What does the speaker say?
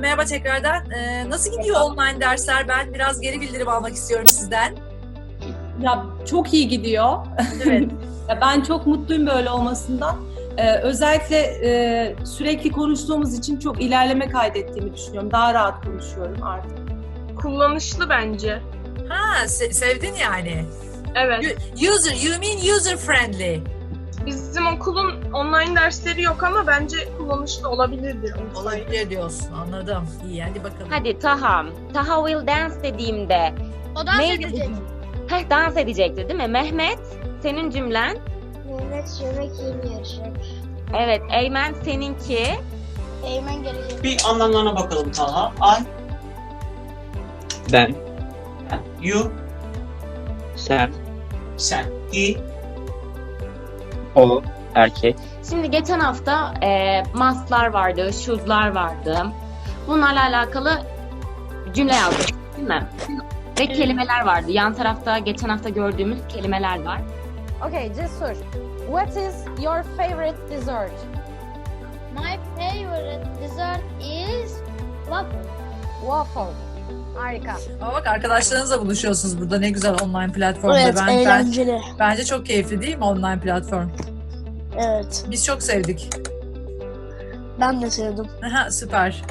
Merhaba tekrardan. Ee, nasıl gidiyor online dersler? Ben biraz geri bildirim almak istiyorum sizden. Ya çok iyi gidiyor. Evet. Ya ben çok mutluyum böyle olmasından. Ee, özellikle e, sürekli konuştuğumuz için çok ilerleme kaydettiğimi düşünüyorum. Daha rahat konuşuyorum artık. Kullanışlı bence. ha, se- sevdin yani. Evet. User, you mean user friendly. Bizim okulun online dersleri yok ama bence kullanışlı olabilirdi. Olabilir diyorsun. Anladım. İyi hadi bakalım. Hadi Taha. Taha will dance dediğimde O dans neydi? edecek. Heh, dans edecekti değil mi? Mehmet senin cümlen. Mehmet yemek yemeyecek. Evet Eymen seninki. Eymen gelecek. Bir anlamlarına bakalım Talha. I, Ben, you, sen, sen, he, o, erkek, Şimdi geçen hafta e, masklar vardı, shoes'lar vardı. Bunlarla alakalı cümle yazdık değil mi? Ve kelimeler vardı. Yan tarafta geçen hafta gördüğümüz kelimeler var. Okay, Cesur. What is your favorite dessert? My favorite dessert is waffle. Waffle. Harika. Ama bak arkadaşlarınızla buluşuyorsunuz burada. Ne güzel online platformda. ben, ben- bence çok keyifli değil mi online platform? Evet, Biz çok sevdik. ben de sevdim. Aha, süper.